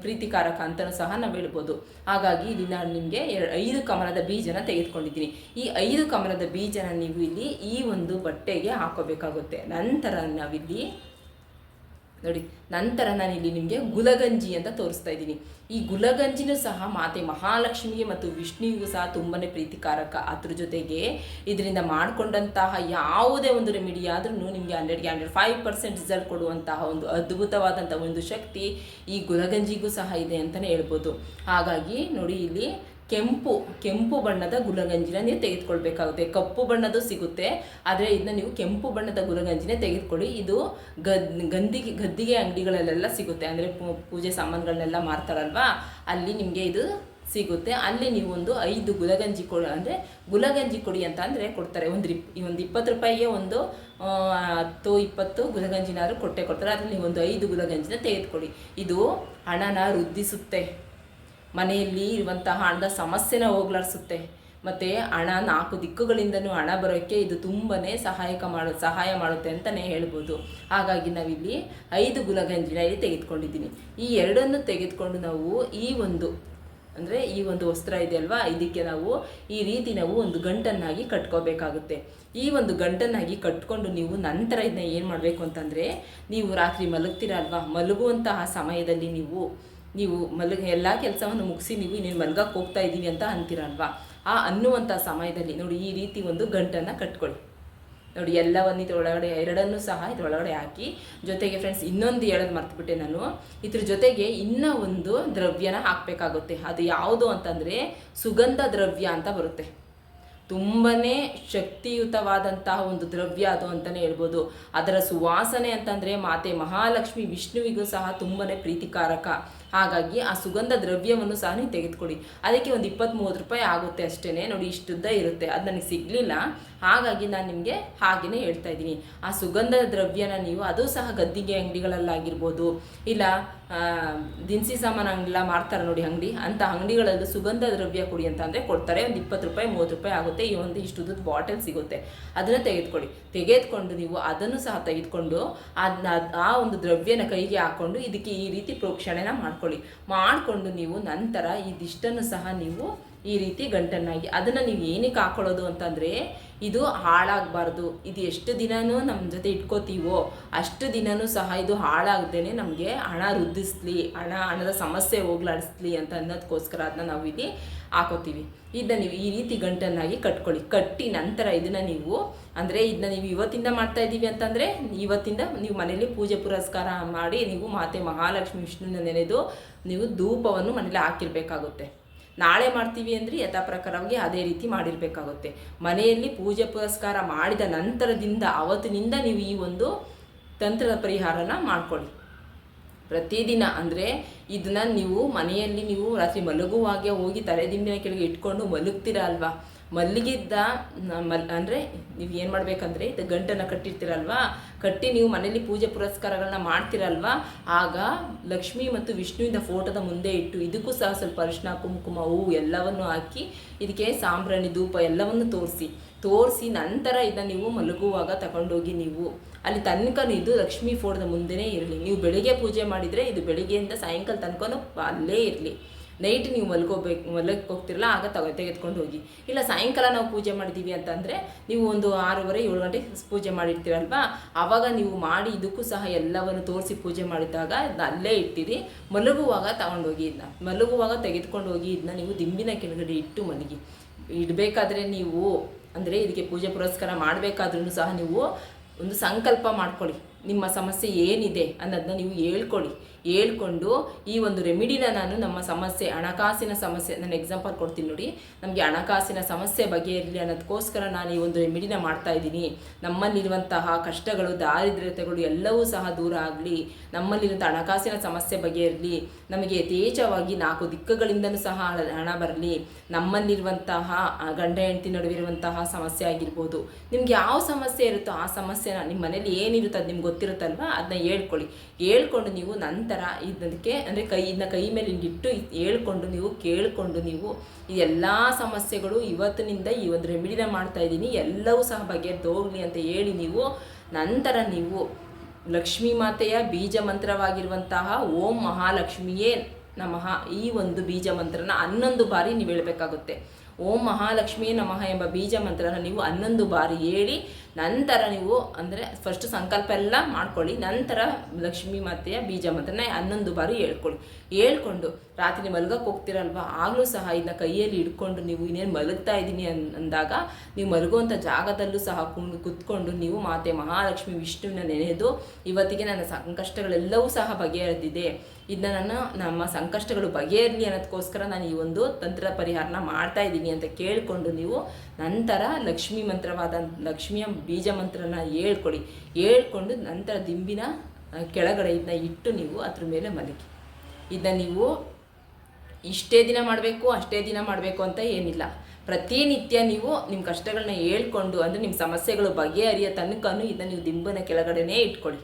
ಪ್ರೀತಿಕಾರಕ ಅಂತಲೂ ಸಹ ನಾವು ಹೇಳ್ಬೋದು. ಹಾಗಾಗಿ ಇಲ್ಲಿ ನಾನು ನಿಮಗೆ ಎರಡು, ಐದು ಕಮಲದ ಬೀಜನ ತೆಗೆದುಕೊಂಡಿದ್ದೀನಿ. ಈ ಐದು ಕಮಲದ ಬೀಜನ ನೀವು ಇಲ್ಲಿ ಈ ಒಂದು ಬಟ್ಟೆಗೆ ಹಾಕೋಬೇಕಾಗುತ್ತೆ. ನಂತರ ನಾವಿಲ್ಲಿ ನೋಡಿ, ನಂತರ ನಾನು ಇಲ್ಲಿ ನಿಮಗೆ ಗುಲಗಂಜಿ ಅಂತ ತೋರಿಸ್ತಾ ಇದ್ದೀನಿ. ಈ ಗುಲಗಂಜಿನೂ ಸಹ ಮಾತೆ ಮಹಾಲಕ್ಷ್ಮಿಗೆ ಮತ್ತು ವಿಷ್ಣುವಿಗೂ ಸಹ ತುಂಬಾ ಪ್ರೀತಿಕಾರಕ. ಅದ್ರ ಜೊತೆಗೆ ಇದರಿಂದ ಮಾಡಿಕೊಂಡಂತಹ ಯಾವುದೇ ಒಂದು ರೆಮಿಡಿ ಆದ್ರೂ ನಿಮಗೆ ಹಂಡ್ರೆಡ್ಗೆ ಹಂಡ್ರೆಡ್ ಫೈವ್ ಪರ್ಸೆಂಟ್ ರಿಸಲ್ಟ್ ಕೊಡುವಂತಹ ಒಂದು ಅದ್ಭುತವಾದಂಥ ಒಂದು ಶಕ್ತಿ ಈ ಗುಲಗಂಜಿಗೂ ಸಹ ಇದೆ ಅಂತಲೇ ಹೇಳ್ಬೋದು. ಹಾಗಾಗಿ ನೋಡಿ ಇಲ್ಲಿ ಕೆಂಪು ಕೆಂಪು ಬಣ್ಣದ ಗುಲಗಂಜಿನ ನೀವು ತೆಗೆದುಕೊಳ್ಬೇಕಾಗುತ್ತೆ. ಕಪ್ಪು ಬಣ್ಣದ್ದು ಸಿಗುತ್ತೆ, ಆದರೆ ಇದನ್ನ ನೀವು ಕೆಂಪು ಬಣ್ಣದ ಗುಲಗಂಜಿನ ತೆಗೆದುಕೊಳ್ಳಿ. ಇದು ಗದ್, ಗಂದಿಗೆ, ಗದ್ದಿಗೆ ಅಂಗಡಿಗಳಲ್ಲೆಲ್ಲ ಸಿಗುತ್ತೆ. ಅಂದರೆ ಪೂಜೆ ಸಾಮಾನುಗಳನ್ನೆಲ್ಲ ಮಾರ್ತಾರಲ್ವಾ? ಅಲ್ಲಿ ನಿಮಗೆ ಇದು ಸಿಗುತ್ತೆ. ಅಲ್ಲಿ ನೀವು ಒಂದು ಐದು ಗುಲಗಂಜಿ ಕೊಡ, ಅಂದರೆ ಗುಲಗಂಜಿ ಕೊಡಿ ಅಂತ ಅಂದರೆ ಕೊಡ್ತಾರೆ. ಒಂದು ರಿಪ್ ಒಂದು ಇಪ್ಪತ್ತು ರೂಪಾಯಿಗೆ ಒಂದು ಹತ್ತು ಇಪ್ಪತ್ತು ಗುಲಗಂಜಿನಾದ್ರೂ ಕೊಟ್ಟೆ ಕೊಡ್ತಾರೆ. ಅದರಲ್ಲಿ ಒಂದು ಐದು ಗುಲಗಂಜಿನ ತೆಗೆದುಕೊಡಿ ಇದು ಹಣನ ವೃದ್ಧಿಸುತ್ತೆ. ಮನೆಯಲ್ಲಿ ಇರುವಂತಹ ಹಣದ ಸಮಸ್ಯೆನ ಹೋಗ್ಲಾಡಿಸುತ್ತೆ ಮತ್ತು ಹಣ ನಾಲ್ಕು ದಿಕ್ಕುಗಳಿಂದನೂ ಹಣ ಬರೋಕ್ಕೆ ಇದು ತುಂಬಾ ಸಹಾಯಕ ಮಾಡ, ಸಹಾಯ ಮಾಡುತ್ತೆ ಅಂತಲೇ ಹೇಳ್ಬೋದು. ಹಾಗಾಗಿ ನಾವಿಲ್ಲಿ ಐದು ಗುಲಗಂಜಿನ ಇಲ್ಲಿ ತೆಗೆದುಕೊಂಡಿದ್ದೀನಿ. ಈ ಎರಡನ್ನು ತೆಗೆದುಕೊಂಡು ನಾವು ಈ ಒಂದು, ಅಂದರೆ ಈ ಒಂದು ವಸ್ತ್ರ ಇದೆ ಅಲ್ವಾ? ಇದಕ್ಕೆ ನಾವು ಈ ರೀತಿ ನಾವು ಒಂದು ಗಂಟನ್ನಾಗಿ ಕಟ್ಕೋಬೇಕಾಗುತ್ತೆ. ಈ ಒಂದು ಗಂಟನ್ನಾಗಿ ಕಟ್ಕೊಂಡು ನೀವು ನಂತರ ಇದನ್ನ ಏನು ಮಾಡಬೇಕು ಅಂತಂದರೆ, ನೀವು ರಾತ್ರಿ ಮಲಗ್ತೀರ ಅಲ್ವಾ? ಮಲಗುವಂತಹ ಸಮಯದಲ್ಲಿ ನೀವು ನೀವು ಮಲಗ, ಎಲ್ಲ ಕೆಲಸವನ್ನು ಮುಗಿಸಿ ನೀವು ಇನ್ನೇನು ಮಲ್ಗಕ್ಕೆ ಹೋಗ್ತಾ ಇದ್ದೀವಿ ಅಂತ ಅಂತೀರಲ್ವಾ? ಆ ಅನ್ನುವಂಥ ಸಮಯದಲ್ಲಿ ನೋಡಿ ಈ ರೀತಿ ಒಂದು ಗಂಟನ್ನು ಕಟ್ಕೊಳ್ಳಿ. ನೋಡಿ ಎಲ್ಲವನ್ನು ಇದರೊಳಗಡೆ, ಎರಡನ್ನೂ ಸಹ ಇದ್ರೊಳಗಡೆ ಹಾಕಿ, ಜೊತೆಗೆ ಫ್ರೆಂಡ್ಸ್ ಇನ್ನೊಂದು ಹೇಳೋದು ಮರ್ತುಬಿಟ್ಟೆ ನಾನು. ಇದ್ರ ಜೊತೆಗೆ ಇನ್ನೂ ಒಂದು ದ್ರವ್ಯನ ಹಾಕಬೇಕಾಗುತ್ತೆ. ಅದು ಯಾವುದು ಅಂತಂದರೆ ಸುಗಂಧ ದ್ರವ್ಯ ಅಂತ ಬರುತ್ತೆ. ತುಂಬನೇ ಶಕ್ತಿಯುತವಾದಂತಹ ಒಂದು ದ್ರವ್ಯ ಅದು ಅಂತಲೇ ಹೇಳ್ಬೋದು. ಅದರ ಸುವಾಸನೆ ಅಂತಂದರೆ ಮಾತೆ ಮಹಾಲಕ್ಷ್ಮಿ ವಿಷ್ಣುವಿಗೂ ಸಹ ತುಂಬನೇ ಪ್ರೀತಿಕಾರಕ. ಹಾಗಾಗಿ ಆ ಸುಗಂಧ ದ್ರವ್ಯವನ್ನು ಸಹ ನೀವು ತೆಗೆದುಕೊಡಿ ಅದಕ್ಕೆ ಒಂದು ಇಪ್ಪತ್ತ್ ಮೂವತ್ತು ರೂಪಾಯಿ ಆಗುತ್ತೆ ಅಷ್ಟೇ ನೋಡಿ ಇಷ್ಟುದ್ದ ಇರುತ್ತೆ. ಅದು ನನಗೆ ಸಿಗಲಿಲ್ಲ. ಹಾಗಾಗಿ ನಾನು ನಿಮಗೆ ಹಾಗೆಯೇ ಹೇಳ್ತಾ ಇದ್ದೀನಿ. ಆ ಸುಗಂಧ ದ್ರವ್ಯನ ನೀವು ಅದು ಸಹ ಗದ್ದಿಗೆ ಅಂಗಡಿಗಳಲ್ಲಾಗಿರ್ಬೋದು. ಇಲ್ಲ ದಿನಸಿ ಸಾಮಾನು ಅಂಗಡಿಲ್ಲ ಮಾಡ್ತಾರೆ ನೋಡಿ ಅಂಗಡಿ, ಅಂಥ ಅಂಗಡಿಗಳಲ್ಲಿ ಸುಗಂಧ ದ್ರವ್ಯ ಕೊಡಿ ಅಂತ ಅಂದರೆ ಕೊಡ್ತಾರೆ. ಒಂದು ಇಪ್ಪತ್ತು ರೂಪಾಯಿ, ಮೂವತ್ತು ರೂಪಾಯಿ ಆಗುತ್ತೆ. ಈ ಒಂದು ಇಷ್ಟುದ್ದು ಬಾಟಲ್ ಸಿಗುತ್ತೆ. ಅದನ್ನು ತೆಗೆದುಕೊಳ್ಳಿ. ತೆಗೆದುಕೊಂಡು ನೀವು ಅದನ್ನು ಸಹ ತೆಗೆದುಕೊಂಡು ಅದನ್ನ ಆ ಒಂದು ದ್ರವ್ಯನ ಕೈಗೆ ಹಾಕ್ಕೊಂಡು ಇದಕ್ಕೆ ಈ ರೀತಿ ಪ್ರೋಕ್ಷಣೆನ ಮಾಡ್ಕೊಳ್ಳಿ. ಮಾಡಿಕೊಂಡು ನೀವು ನಂತರ ಇದಿಷ್ಟನ್ನು ಸಹ ನೀವು ಈ ರೀತಿ ಗಂಟನ್ನಾಗಿ. ಅದನ್ನು ನೀವು ಏನಕ್ಕೆ ಹಾಕೊಳ್ಳೋದು ಅಂತಂದರೆ, ಇದು ಹಾಳಾಗಬಾರ್ದು. ಇದು ಎಷ್ಟು ದಿನನೂ ನಮ್ಮ ಜೊತೆ ಇಟ್ಕೋತೀವೋ, ಅಷ್ಟು ದಿನನೂ ಸಹ ಇದು ಹಾಳಾಗ್ದೇನೆ ನಮಗೆ ಹಣ ವೃದ್ಧಿಸ್ಲಿ ಹಣ, ಹಣದ ಸಮಸ್ಯೆ ಹೋಗ್ಲಾಡಿಸ್ಲಿ ಅಂತ ಅನ್ನೋದಕ್ಕೋಸ್ಕರ ಅದನ್ನ ನಾವು ಇಲ್ಲಿ ಹಾಕೋತೀವಿ. ಇದನ್ನ ನೀವು ಈ ರೀತಿ ಗಂಟನ್ನಾಗಿ ಕಟ್ಕೊಳ್ಳಿ. ಕಟ್ಟಿ ನಂತರ ಇದನ್ನ ನೀವು, ಅಂದರೆ ಇದನ್ನ ನೀವು ಇವತ್ತಿಂದ ಮಾಡ್ತಾ ಇದ್ದೀವಿ ಅಂತಂದರೆ, ಇವತ್ತಿಂದ ನೀವು ಮನೇಲಿ ಪೂಜೆ ಪುರಸ್ಕಾರ ಮಾಡಿ ನೀವು ಮಾತೆ ಮಹಾಲಕ್ಷ್ಮಿ ವಿಷ್ಣುನ ನೆನೆದು ನೀವು ಧೂಪವನ್ನು ಮನೇಲಿ ಹಾಕಿರ್ಬೇಕಾಗುತ್ತೆ. ನಾಳೆ ಮಾಡ್ತೀವಿ ಅಂದರೆ ಯಥಾ ಪ್ರಕಾರವಾಗಿ ಅದೇ ರೀತಿ ಮಾಡಿರಬೇಕಾಗುತ್ತೆ. ಮನೆಯಲ್ಲಿ ಪೂಜೆ ಪುರಸ್ಕಾರ ಮಾಡಿದ ನಂತರದಿಂದ ಅವತ್ತಿನಿಂದ ನೀವು ಈ ಒಂದು ತಂತ್ರದ ಪರಿಹಾರನ ಮಾಡ್ಕೊಳ್ಳಿ. ಪ್ರತಿದಿನ ಅಂದರೆ ಇದನ್ನ ನೀವು ಮನೆಯಲ್ಲಿ ನೀವು ರಾತ್ರಿ ಮಲಗುವಾಗೆ ಹೋಗಿ ತಲೆದಿಂಬಿನ ಕೆಳಗೆ ಇಟ್ಕೊಂಡು ಮಲಗ್ತೀರಾ ಅಲ್ವಾ? ಮಲಗಿದ್ದ ನ- ಮಲ್, ಅಂದರೆ ನೀವು ಏನು ಮಾಡಬೇಕಂದ್ರೆ ಇದು ಗಂಟನ್ನು ಕಟ್ಟಿರ್ತೀರಲ್ವಾ? ಕಟ್ಟಿ ನೀವು ಮನೇಲಿ ಪೂಜೆ ಪುರಸ್ಕಾರಗಳನ್ನ ಮಾಡ್ತೀರಲ್ವಾ? ಆಗ ಲಕ್ಷ್ಮಿ ಮತ್ತು ವಿಷ್ಣುವಿನ ಫೋಟೋದ ಮುಂದೆ ಇಟ್ಟು ಇದಕ್ಕೂ ಸಹ ಸ್ವಲ್ಪ ಅರಿಶಿನ ಕುಂಕುಮ ಹೂವು ಎಲ್ಲವನ್ನು ಹಾಕಿ ಇದಕ್ಕೆ ಸಾಂಬ್ರಾಣಿ, ಧೂಪ ಎಲ್ಲವನ್ನು ತೋರಿಸಿ. ತೋರಿಸಿ ನಂತರ ಇದನ್ನ ನೀವು ಮಲಗುವಾಗ ತಗೊಂಡೋಗಿ ನೀವು ಅಲ್ಲಿ ತನಕ ಇದು ಲಕ್ಷ್ಮೀ ಫೋಟೋದ ಮುಂದೆನೇ ಇರಲಿ. ನೀವು ಬೆಳಿಗ್ಗೆ ಪೂಜೆ ಮಾಡಿದರೆ ಇದು ಬೆಳಿಗ್ಗೆಯಿಂದ ಸಾಯಂಕಾಲ ತನಕನೂ ಅಲ್ಲೇ ಇರಲಿ. ನೈಟ್ ನೀವು ಮಲ್ಕೋಬೇಕು ಮಲಗಕ್ಕೆ ಹೋಗ್ತಿರಲ್ಲ, ಆಗ ತಗ, ತೆಗೆದುಕೊಂಡು ಹೋಗಿ. ಇಲ್ಲ, ಸಾಯಂಕಾಲ ನಾವು ಪೂಜೆ ಮಾಡಿದ್ದೀವಿ ಅಂತಂದರೆ, ನೀವು ಒಂದು ಆರೂವರೆ, ಏಳು ಗಂಟೆ ಪೂಜೆ ಮಾಡಿರ್ತೀರಲ್ವಾ ಆವಾಗ ನೀವು ಮಾಡಿ, ಇದಕ್ಕೂ ಸಹ ಎಲ್ಲವನ್ನು ತೋರಿಸಿ ಪೂಜೆ ಮಾಡಿದಾಗ ಅಲ್ಲೇ ಇಟ್ಟಿರಿ. ಮಲಗುವಾಗ ತಗೊಂಡೋಗಿ ಇದನ್ನ ಮಲಗುವಾಗ ತೆಗೆದುಕೊಂಡು ಹೋಗಿ ಇದನ್ನ ನೀವು ದಿಂಬಿನ ಕೆಳಗಡೆ ಇಟ್ಟು ಮಲಗಿ. ಇಡಬೇಕಾದ್ರೆ ನೀವು, ಅಂದರೆ ಇದಕ್ಕೆ ಪೂಜೆ ಪುರಸ್ಕಾರ ಮಾಡಬೇಕಾದ್ರೂ ಸಹ ನೀವು ಒಂದು ಸಂಕಲ್ಪ ಮಾಡ್ಕೊಳ್ಳಿ. ನಿಮ್ಮ ಸಮಸ್ಯೆ ಏನಿದೆ ಅನ್ನೋದನ್ನ ನೀವು ಹೇಳ್ಕೊಳ್ಳಿ. ಹೇಳ್ಕೊಂಡು ಈ ಒಂದು ರೆಮಿಡಿನ ನಾನು ನಮ್ಮ ಸಮಸ್ಯೆ, ಹಣಕಾಸಿನ ಸಮಸ್ಯೆ ನಾನು ಎಕ್ಸಾಂಪಲ್ ಕೊಡ್ತೀನಿ ನೋಡಿ. ನಮಗೆ ಹಣಕಾಸಿನ ಸಮಸ್ಯೆ ಬಗೆಯಿರಲಿ ಅನ್ನೋದಕ್ಕೋಸ್ಕರ ನಾನು ಈ ಒಂದು ರೆಮಿಡಿನ ಮಾಡ್ತಾ ಇದ್ದೀನಿ. ನಮ್ಮಲ್ಲಿರುವಂತಹ ಕಷ್ಟಗಳು, ದಾರಿದ್ರ್ಯತೆಗಳು ಎಲ್ಲವೂ ಸಹ ದೂರ ಆಗಲಿ. ನಮ್ಮಲ್ಲಿರುವಂಥ ಹಣಕಾಸಿನ ಸಮಸ್ಯೆ ಬಗೆಯಿರಲಿ ನಮಗೆ ಯಥೇಚ್ಛವಾಗಿ ನಾಲ್ಕು ದಿಕ್ಕುಗಳಿಂದನೂ ಸಹ ಹಣ- ಬರಲಿ. ನಮ್ಮಲ್ಲಿರುವಂತಹ ಗಂಡ, ಹೆಂಡತಿ ನಡುವಿರುವಂತಹ ಸಮಸ್ಯೆ ಆಗಿರ್ಬೋದು. ನಿಮ್ಗೆ ಯಾವ ಸಮಸ್ಯೆ ಇರುತ್ತೋ ಆ ಸಮಸ್ಯೆನ ನಿಮ್ಮ ಮನೇಲಿ ಏನಿರುತ್ತೆ ಅದು ನಿಮ್ಗೆ ಗೊತ್ತಿರುತ್ತಲ್ವ? ಅದನ್ನ ಹೇಳ್ಕೊಳ್ಳಿ. ಹೇಳ್ಕೊಂಡು ನೀವು ನಂತರ ಇದಕ್ಕೆ ಅಂದರೆ ಕೈ, ಇದನ್ನ ಕೈ ಮೇಲೆ ಇದ್ ಹೇಳ್ಕೊಂಡು ನೀವು, ಕೇಳಿಕೊಂಡು ನೀವು ಈ ಎಲ್ಲ ಸಮಸ್ಯೆಗಳು ಇವತ್ತಿನಿಂದ ಈ ಒಂದು ರೆಮಿಡಿನ ಮಾಡ್ತಾ ಇದ್ದೀನಿ. ಎಲ್ಲವೂ ಸಹ ಬಗೆಹರಿದು ಹೋಗಲಿ ಅಂತ ಹೇಳಿ ನೀವು ನಂತರ ನೀವು ಲಕ್ಷ್ಮೀ ಮಾತೆಯ ಬೀಜ ಮಂತ್ರವಾಗಿರುವಂತಹ ಓಂ ಮಹಾಲಕ್ಷ್ಮಿಯೇ ನಮಃ ಈ ಒಂದು ಬೀಜ ಮಂತ್ರನ ಹನ್ನೊಂದು ಬಾರಿ ನೀವು ಹೇಳಬೇಕಾಗುತ್ತೆ. ಓಂ ಮಹಾಲಕ್ಷ್ಮಿಯೇ ನಮಃ ಎಂಬ ಬೀಜ ಮಂತ್ರನ ನೀವು ಹನ್ನೊಂದು ಬಾರಿ ಹೇಳಿ ನಂತರ ನೀವು ಅಂದರೆ ಫಸ್ಟ್ ಸಂಕಲ್ಪ ಎಲ್ಲ ಮಾಡ್ಕೊಳ್ಳಿ. ನಂತರ ಲಕ್ಷ್ಮಿ ಮಾತೆಯ ಬೀಜ ಮಂತ್ರನ ಹನ್ನೊಂದು ಬಾರಿ ಹೇಳ್ಕೊಳ್ಳಿ. ಹೇಳ್ಕೊಂಡು ರಾತ್ರಿ ಮಲಗಕ್ಕೆ ಹೋಗ್ತಿರಲ್ವ? ಆಗಲೂ ಸಹ ಇದನ್ನ ಕೈಯಲ್ಲಿ ಹಿಡ್ಕೊಂಡು ನೀವು ಇನ್ನೇನು ಮಲಗ್ತಾ ಇದ್ದೀನಿ ಅಂದಾಗ ನೀವು ಮಲಗುವಂಥ ಜಾಗದಲ್ಲೂ ಸಹ ಕುಂಡು, ಕುತ್ಕೊಂಡು ನೀವು ಮಾತೆ ಮಹಾಲಕ್ಷ್ಮಿ ವಿಷ್ಣುವಿನ ನೆನೆದು ಇವತ್ತಿಗೆ ನನ್ನ ಸಂಕಷ್ಟಗಳೆಲ್ಲವೂ ಸಹ ಬಗೆಹರಿದಿದೆ. ಇದನ್ನ ನಾನು ನಮ್ಮ ಸಂಕಷ್ಟಗಳು ಬಗೆಹರಿಲಿ ಅನ್ನೋದಕ್ಕೋಸ್ಕರ ನಾನು ಈ ಒಂದು ತಂತ್ರ ಪರಿಹಾರನ ಮಾಡ್ತಾ ಇದ್ದೀನಿ ಅಂತ ಕೇಳಿಕೊಂಡು ನೀವು ನಂತರ ಲಕ್ಷ್ಮೀ ಮಂತ್ರವಾದ ಲಕ್ಷ್ಮಿಯ ಬೀಜ ಮಂತ್ರನ ಹೇಳ್ಕೊಡಿ. ಹೇಳ್ಕೊಂಡು ನಂತರ ದಿಂಬಿನ ಕೆಳಗಡೆ ಇದನ್ನ ಇಟ್ಟು ನೀವು ಅದ್ರ ಮೇಲೆ ಮಲಗಿ. ಇದನ್ನ ನೀವು ಇಷ್ಟೇ ದಿನ ಮಾಡಬೇಕು, ಅಷ್ಟೇ ದಿನ ಮಾಡಬೇಕು ಅಂತ ಏನಿಲ್ಲ. ಪ್ರತಿನಿತ್ಯ ನೀವು ನಿಮ್ಮ ಕಷ್ಟಗಳನ್ನ ಹೇಳ್ಕೊಂಡು, ಅಂದರೆ ನಿಮ್ಮ ಸಮಸ್ಯೆಗಳು ಬಗೆಹರಿಯ ತನಕನೂ ಇದನ್ನ ನೀವು ದಿಂಬನ ಕೆಳಗಡೆನೇ ಇಟ್ಕೊಳ್ಳಿ.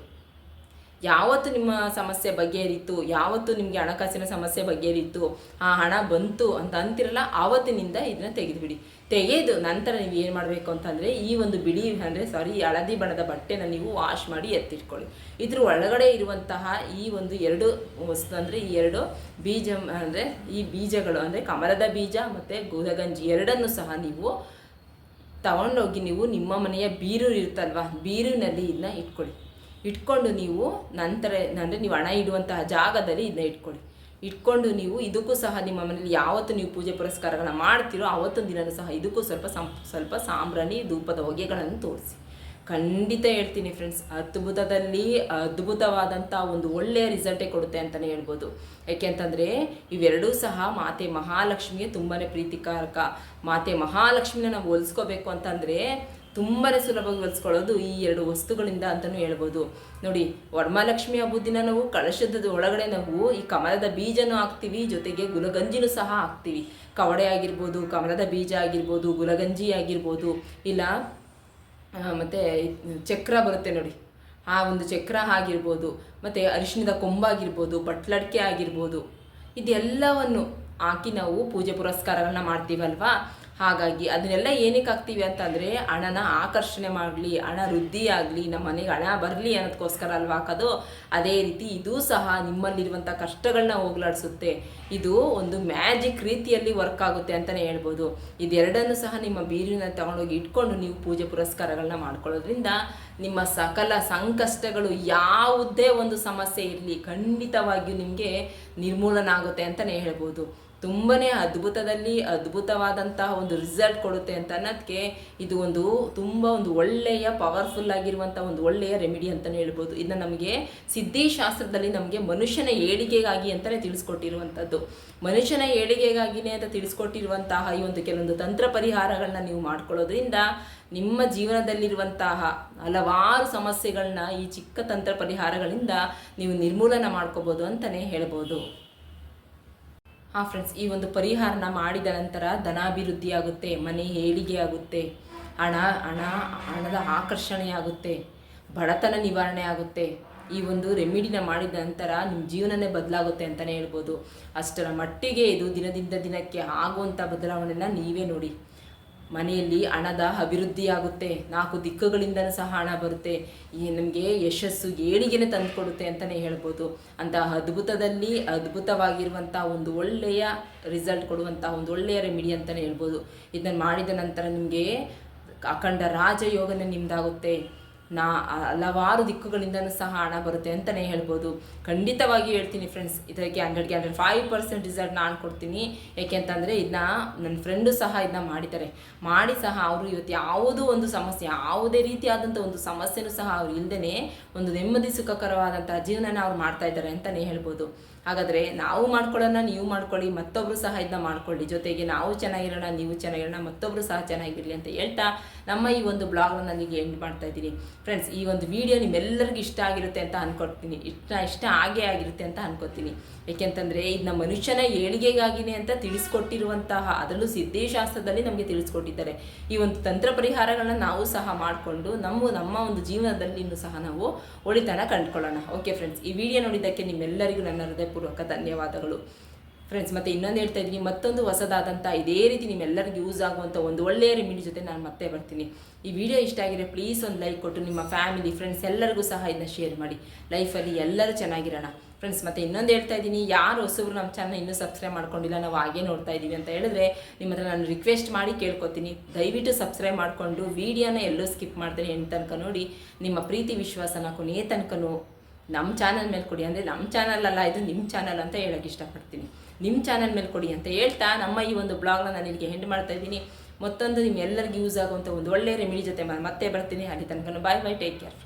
ಯಾವತ್ತು ನಿಮ್ಮ ಸಮಸ್ಯೆ ಬಗೆಹರಿತು, ಯಾವತ್ತು ನಿಮಗೆ ಹಣಕಾಸಿನ ಸಮಸ್ಯೆ ಬಗೆಹರಿತು, ಆ ಹಣ ಬಂತು ಅಂತ ಅಂತಿರಲ್ಲ, ಆವತ್ತಿನಿಂದ ಇದನ್ನ ತೆಗೆದುಬಿಡಿ. ತೆಗೆದು ನಂತರ ನೀವು ಏನು ಮಾಡಬೇಕು ಅಂತಂದರೆ, ಈ ಒಂದು ಬಿಳಿ ಅಂದರೆ ಸಾರಿ ಹಳದಿ ಬಣ್ಣದ ಬಟ್ಟೆನ ನೀವು ವಾಶ್ ಮಾಡಿ ಎತ್ತಿಟ್ಕೊಳ್ಳಿ. ಇದ್ರ ಒಳಗಡೆ ಇರುವಂತಹ ಈ ಒಂದು ಎರಡು ವಸ್ತು ಅಂದರೆ, ಈ ಎರಡು ಬೀಜ ಅಂದರೆ, ಈ ಬೀಜಗಳು ಅಂದರೆ ಕಮಲದ ಬೀಜ ಮತ್ತು ಗೋದಗಂಜಿ ಎರಡನ್ನು ಸಹ ನೀವು ತಗೊಂಡೋಗಿ ನೀವು ನಿಮ್ಮ ಮನೆಯ ಬೀರು ಇರುತ್ತಲ್ವಾ ಬೀರಿನಲ್ಲಿ ಇದನ್ನ ಇಟ್ಕೊಳ್ಳಿ. ಇಟ್ಕೊಂಡು ನೀವು ನಂತರ ಅಂದರೆ ನೀವು ಹಣ ಇಡುವಂತಹ ಜಾಗದಲ್ಲಿ ಇದನ್ನ ಇಟ್ಕೊಳ್ಳಿ. ಇಟ್ಕೊಂಡು ನೀವು ಇದಕ್ಕೂ ಸಹ ನಿಮ್ಮ ಮನೇಲಿ ಯಾವತ್ತು ನೀವು ಪೂಜೆ ಪುರಸ್ಕಾರಗಳನ್ನ ಮಾಡ್ತೀರೋ ಆವತ್ತೊಂದು ದಿನನೂ ಸಹ ಇದಕ್ಕೂ ಸ್ವಲ್ಪ ಸ್ವಲ್ಪ ಸಾಂಬ್ರಾಣಿ ಧೂಪದ ಹೊಗೆಗಳನ್ನು ತೋರಿಸಿ. ಖಂಡಿತ ಹೇಳ್ತೀನಿ ಫ್ರೆಂಡ್ಸ್ ಅದ್ಭುತದಲ್ಲಿ ಅದ್ಭುತವಾದಂಥ ಒಂದು ಒಳ್ಳೆಯ ರಿಸಲ್ಟೇ ಕೊಡುತ್ತೆ ಅಂತಲೇ ಹೇಳ್ಬೋದು. ಯಾಕೆಂತಂದರೆ ಇವೆರಡೂ ಸಹ ಮಾತೆ ಮಹಾಲಕ್ಷ್ಮಿಗೆ ತುಂಬಾ ಪ್ರೀತಿಕಾರಕ, ಮಾತೆ ಮಹಾಲಕ್ಷ್ಮಿನ ನಾವು ಹೋಲಿಸ್ಕೋಬೇಕು ಅಂತಂದರೆ ತುಂಬಾ ಸುಲಭವಾಗಿ ಹೊಲಿಸ್ಕೊಳ್ಳೋದು ಈ ಎರಡು ವಸ್ತುಗಳಿಂದ ಅಂತಲೂ ಹೇಳ್ಬೋದು. ನೋಡಿ ವರಮಹಾಲಕ್ಷ್ಮಿ ಹಬ್ಬದ ದಿನ ನಾವು ಕಳಶದ ಒಳಗಡೆ ನಾವು ಈ ಕಮಲದ ಬೀಜನೂ ಹಾಕ್ತೀವಿ, ಜೊತೆಗೆ ಗುಲಗಂಜಿನೂ ಸಹ ಹಾಕ್ತೀವಿ. ಕವಡೆ ಆಗಿರ್ಬೋದು, ಕಮಲದ ಬೀಜ ಆಗಿರ್ಬೋದು, ಗುಲಗಂಜಿ ಆಗಿರ್ಬೋದು, ಇಲ್ಲ ಮತ್ತು ಮತ್ತೆ ಚಕ್ರ ಬರುತ್ತೆ ನೋಡಿ. ಆ ಒಂದು ಚಕ್ರ ಆಗಿರ್ಬೋದು, ಮತ್ತು ಅರಿಶಿಣದ ಕೊಂಬಾಗಿರ್ಬೋದು, ಬಟ್ಲಡ್ಕೆ ಆಗಿರ್ಬೋದು, ಇದೆಲ್ಲವನ್ನು ಹಾಕಿ ನಾವು ಪೂಜೆ ಪುರಸ್ಕಾರಗಳನ್ನ ಮಾಡ್ತೀವಲ್ವಾ? ಹಾಗಾಗಿ ಅದನ್ನೆಲ್ಲ ಏನಕ್ಕೆ ಹಾಕ್ತೀವಿ ಅಂತಂದರೆ, ಹಣನ ಆಕರ್ಷಣೆ ಮಾಡಲಿ, ಹಣ ವೃದ್ಧಿ ಆಗಲಿ, ನಮ್ಮ ಮನೆಗೆ ಹಣ ಬರಲಿ ಅನ್ನೋದಕ್ಕೋಸ್ಕರ ಅಲ್ವಾ ಹಾಕೋದು? ಅದೇ ರೀತಿ ಇದು ಸಹ ನಿಮ್ಮಲ್ಲಿರುವಂಥ ಕಷ್ಟಗಳನ್ನ ಹೋಗ್ಲಾಡಿಸುತ್ತೆ. ಇದು ಒಂದು ಮ್ಯಾಜಿಕ್ ರೀತಿಯಲ್ಲಿ ವರ್ಕ್ ಆಗುತ್ತೆ ಅಂತಲೇ ಹೇಳ್ಬೋದು. ಇದೆರಡನ್ನು ಸಹ ನಿಮ್ಮ ಬೀರಿನ ತಗೊಂಡೋಗಿ ಇಟ್ಕೊಂಡು ನೀವು ಪೂಜೆ ಪುರಸ್ಕಾರಗಳನ್ನ ಮಾಡ್ಕೊಳ್ಳೋದ್ರಿಂದ ನಿಮ್ಮ ಸಕಲ ಸಂಕಷ್ಟಗಳು ಯಾವುದೇ ಒಂದು ಸಮಸ್ಯೆ ಇರಲಿ ಖಂಡಿತವಾಗಿಯೂ ನಿಮಗೆ ನಿರ್ಮೂಲನ ಆಗುತ್ತೆ ಅಂತಲೇ ಹೇಳ್ಬೋದು. ತುಂಬನೇ ಅದ್ಭುತದಲ್ಲಿ ಅದ್ಭುತವಾದಂತಹ ಒಂದು ರಿಸಲ್ಟ್ ಕೊಡುತ್ತೆ ಅಂತ ಅನ್ನೋದಕ್ಕೆ ಇದು ಒಂದು ತುಂಬ ಒಂದು ಒಳ್ಳೆಯ ಪವರ್ಫುಲ್ ಆಗಿರುವಂಥ ಒಂದು ಒಳ್ಳೆಯ ರೆಮಿಡಿ ಅಂತಲೇ ಹೇಳ್ಬೋದು. ಇದನ್ನ ನಮಗೆ ಸಿದ್ಧಿಶಾಸ್ತ್ರದಲ್ಲಿ ನಮಗೆ ಮನುಷ್ಯನ ಏಳಿಗೆಗಾಗಿ ಅಂತಲೇ ತಿಳಿಸ್ಕೊಟ್ಟಿರುವಂಥದ್ದು. ಮನುಷ್ಯನ ಏಳಿಗೆಗಾಗಿನೇ ಅಂತ ತಿಳಿಸ್ಕೊಟ್ಟಿರುವಂತಹ ಈ ಒಂದು ಕೆಲವೊಂದು ತಂತ್ರ ಪರಿಹಾರಗಳನ್ನ ನೀವು ಮಾಡ್ಕೊಳ್ಳೋದ್ರಿಂದ ನಿಮ್ಮ ಜೀವನದಲ್ಲಿರುವಂತಹ ಹಲವಾರು ಸಮಸ್ಯೆಗಳನ್ನ ಈ ಚಿಕ್ಕ ತಂತ್ರ ಪರಿಹಾರಗಳಿಂದ ನೀವು ನಿರ್ಮೂಲನ ಮಾಡ್ಕೋಬೋದು ಅಂತಲೇ ಹೇಳ್ಬೋದು. ಹಾಂ ಫ್ರೆಂಡ್ಸ್ ಈ ಒಂದು ಪರಿಹಾರನ ಮಾಡಿದ ನಂತರ ಧನಾಭಿವೃದ್ಧಿ ಆಗುತ್ತೆ ಮನೆ ಏಳಿಗೆ ಆಗುತ್ತೆ ಹಣ ಹಣ, ಹಣದ ಆಕರ್ಷಣೆ ಆಗುತ್ತೆ ಬಡತನ ನಿವಾರಣೆ ಆಗುತ್ತೆ ಈ ಒಂದು ರೆಮಿಡಿನ ಮಾಡಿದ ನಂತರ ನಿಮ್ಮ ಜೀವನನೇ ಬದಲಾಗುತ್ತೆ ಅಂತಲೇ ಹೇಳ್ಬೋದು. ಅಷ್ಟರ ಮಟ್ಟಿಗೆ ಇದು ದಿನದಿಂದ ದಿನಕ್ಕೆ ಆಗುವಂಥ ಬದಲಾವಣೆನ ನೀವೇ ನೋಡಿ. ಮನೆಯಲ್ಲಿ ಹಣದ ಅಭಿವೃದ್ಧಿಯಾಗುತ್ತೆ. ನಾಲ್ಕು ದಿಕ್ಕುಗಳಿಂದನೂ ಸಹ ಹಣ ಬರುತ್ತೆ. ಈ ನಮಗೆ ಯಶಸ್ಸು ಏಳಿಗೆನೆ ತಂದುಕೊಡುತ್ತೆ ಅಂತಲೇ ಹೇಳ್ಬೋದು. ಅಂತ ಅದ್ಭುತದಲ್ಲಿ ಅದ್ಭುತವಾಗಿರುವಂಥ ಒಂದು ಒಳ್ಳೆಯ ರಿಸಲ್ಟ್ ಕೊಡುವಂಥ ಒಂದು ಒಳ್ಳೆಯ ರೆಮಿಡಿ ಅಂತಲೇ ಹೇಳ್ಬೋದು. ಇದನ್ನು ಮಾಡಿದ ನಂತರ ನಿಮಗೆ ಅಖಂಡ ರಾಜಯೋಗನೇ ನಿಮ್ದಾಗುತ್ತೆ. ನಾ ಹಲವಾರು ದಿಕ್ಕುಗಳಿಂದನೂ ಸಹ ಹಣ ಬರುತ್ತೆ ಅಂತಲೇ ಹೇಳ್ಬೋದು. ಖಂಡಿತವಾಗಿ ಹೇಳ್ತೀನಿ ಫ್ರೆಂಡ್ಸ್ ಇದಕ್ಕೆ ಹಂಡ್ರೆಡ್ಗೆ ಹಂಡ್ರೆಡ್ ಫೈವ್ ಪರ್ಸೆಂಟ್ ರಿಸಲ್ಟ್ ನಾನು ಕೊಡ್ತೀನಿ. ಯಾಕೆಂತಂದರೆ ಇದನ್ನ ನನ್ನ ಫ್ರೆಂಡು ಸಹ ಇದನ್ನ ಮಾಡಿದ್ದಾರೆ. ಮಾಡಿ ಸಹ ಅವರು ಇವತ್ತು ಯಾವುದೋ ಒಂದು ಸಮಸ್ಯೆ, ಯಾವುದೇ ರೀತಿಯಾದಂಥ ಒಂದು ಸಮಸ್ಯೆನೂ ಸಹ ಅವ್ರು ಇಲ್ಲದೇ ಒಂದು ನೆಮ್ಮದಿ ಸುಖಕರವಾದಂಥ ಜೀವನನ ಅವ್ರು ಮಾಡ್ತಾ ಇದ್ದಾರೆ ಅಂತಲೇ ಹೇಳ್ಬೋದು. ಹಾಗಾದರೆ ನಾವು ಮಾಡ್ಕೊಳ್ಳೋಣ, ನೀವು ಮಾಡ್ಕೊಳ್ಳಿ ಮತ್ತೊಬ್ಬರು ಸಹ ಇದನ್ನ ಮಾಡ್ಕೊಳ್ಳಿ. ಜೊತೆಗೆ ನಾವು ಚೆನ್ನಾಗಿರೋಣ, ನೀವು ಚೆನ್ನಾಗಿರೋಣ ಮತ್ತೊಬ್ಬರು ಸಹ ಚೆನ್ನಾಗಿರಲಿ ಅಂತ ಹೇಳ್ತಾ ನಮ್ಮ ಈ ಒಂದು ಬ್ಲಾಗ್ನ ನನಗೆ ಎಂಡ್ ಮಾಡ್ತಾ ಇದ್ದೀನಿ. ಫ್ರೆಂಡ್ಸ್ ಈ ಒಂದು ವಿಡಿಯೋ ನಿಮ್ಮೆಲ್ಲರಿಗೂ ಇಷ್ಟ ಆಗಿರುತ್ತೆ ಅಂತ ಅನ್ಕೊಡ್ತೀನಿ ಇಷ್ಟ ಇಷ್ಟ ಆಗೇ ಆಗಿರುತ್ತೆ ಅಂತ ಅನ್ಕೋತೀನಿ. ಏಕೆಂತಂದರೆ ಇದನ್ನ ಮನುಷ್ಯನ ಏಳಿಗೆಗಾಗಿನೇ ಅಂತ ತಿಳಿಸ್ಕೊಟ್ಟಿರುವಂತಹ, ಅದರಲ್ಲೂ ಸಿದ್ಧೇಶಾಸ್ತ್ರದಲ್ಲಿ ನಮಗೆ ತಿಳಿಸ್ಕೊಟ್ಟಿದ್ದಾರೆ. ಈ ಒಂದು ತಂತ್ರ ಪರಿಹಾರಗಳನ್ನ ನಾವು ಸಹ ಮಾಡಿಕೊಂಡು, ನಮ್ಮ ನಮ್ಮ ಒಂದು ಜೀವನದಲ್ಲಿ ಇನ್ನೂ ಸಹ ನಾವು ಒಳಿತನ ಕಂಡುಕೊಳ್ಳೋಣ. ಓಕೆ ಫ್ರೆಂಡ್ಸ್ ಈ ವಿಡಿಯೋ ನೋಡಿದ್ದಕ್ಕೆ ನಿಮ್ಮೆಲ್ಲರಿಗೂ ನನ್ನ ಹೃದಯಪೂರ್ವಕ ಧನ್ಯವಾದಗಳು. ಫ್ರೆಂಡ್ಸ್ ಮತ್ತೆ ಇನ್ನೊಂದು ಹೇಳ್ತಾ ಇದ್ದೀನಿ. ಮತ್ತೊಂದು ಹೊಸದಾದಂಥ ಇದೇ ರೀತಿ ನಿಮ್ಮೆಲ್ಲರಿಗೂ ಯೂಸ್ ಆಗುವಂಥ ಒಂದು ಒಳ್ಳೆಯ ರೆಮಿಡಿ ಜೊತೆ ನಾನು ಮತ್ತೆ ಬರ್ತೀನಿ. ಈ ವಿಡಿಯೋ ಇಷ್ಟ ಆಗಿದ್ರೆ ಪ್ಲೀಸ್ ಒಂದು ಲೈಕ್ ಕೊಟ್ಟು ನಿಮ್ಮ ಫ್ಯಾಮಿಲಿ ಫ್ರೆಂಡ್ಸ್ ಎಲ್ಲರಿಗೂ ಸಹ ಇದನ್ನ ಶೇರ್ ಮಾಡಿ. ಲೈಫಲ್ಲಿ ಎಲ್ಲರೂ ಚೆನ್ನಾಗಿರೋಣ. ಫ್ರೆಂಡ್ಸ್ ಮತ್ತೆ ಇನ್ನೊಂದು ಹೇಳ್ತಾ ಇದ್ದೀನಿ. ಯಾರು ಹೊಸಬ್ರು ನಮ್ಮ ಚಾನಲ್ ಇನ್ನೂ ಸಬ್ಸ್ಕ್ರೈಬ್ ಮಾಡ್ಕೊಂಡಿಲ್ಲ, ನಾವು ಹಾಗೆ ನೋಡ್ತಾ ಇದ್ದೀವಿ ಅಂತ ಹೇಳಿದ್ರೆ ನಿಮ್ಮ ಹತ್ರ ನಾನು ರಿಕ್ವೆಸ್ಟ್ ಮಾಡಿ ಕೇಳ್ಕೊತೀನಿ. ದಯವಿಟ್ಟು ಸಬ್ಸ್ಕ್ರೈಬ್ ಮಾಡಿಕೊಂಡು ವಿಡಿಯೋನ ಎಲ್ಲೂ ಸ್ಕಿಪ್ ಮಾಡ್ತೀನಿ ಎಂಟು ತನಕ ನೋಡಿ ನಿಮ್ಮ ಪ್ರೀತಿ, ವಿಶ್ವಾಸನ ಕೊನೆಯ ತನಕನೂ ನಮ್ಮ ಚಾನಲ್ ಮೇಲೆ ಕೊಡಿ. ಅಂದರೆ ನಮ್ಮ ಚಾನಲ್ ಅಲ್ಲ, ಇದು ನಿಮ್ಮ ಚಾನಲ್ ಅಂತ ಹೇಳೋಕ್ಕೆ ಇಷ್ಟಪಡ್ತೀನಿ. ನಿಮ್ಮ ಚಾನಲ್ ಮೇಲೆ ಕೊಡಿ ಅಂತ ಹೇಳ್ತಾ ನಮ್ಮ ಈ ಒಂದು ಬ್ಲಾಗ್ನ ನಾನು ಇಲ್ಲಿಗೆ ಹೆಂಡ್ ಮಾಡ್ತಾ ಇದ್ದೀನಿ. ಮತ್ತೊಂದು ನಿಮ್ಮೆಲ್ಲರಿಗೂ ಯೂಸ್ ಆಗುವಂಥ ಒಂದು ಒಳ್ಳೆಯ ರೆಮಿಡಿ ಜೊತೆ ಮತ್ತೆ ಬರ್ತೀನಿ. ಅಲ್ಲಿ ತನಕ ಬಾಯ್ ಬಾಯ್ ಟೇಕ್ ಕೇರ್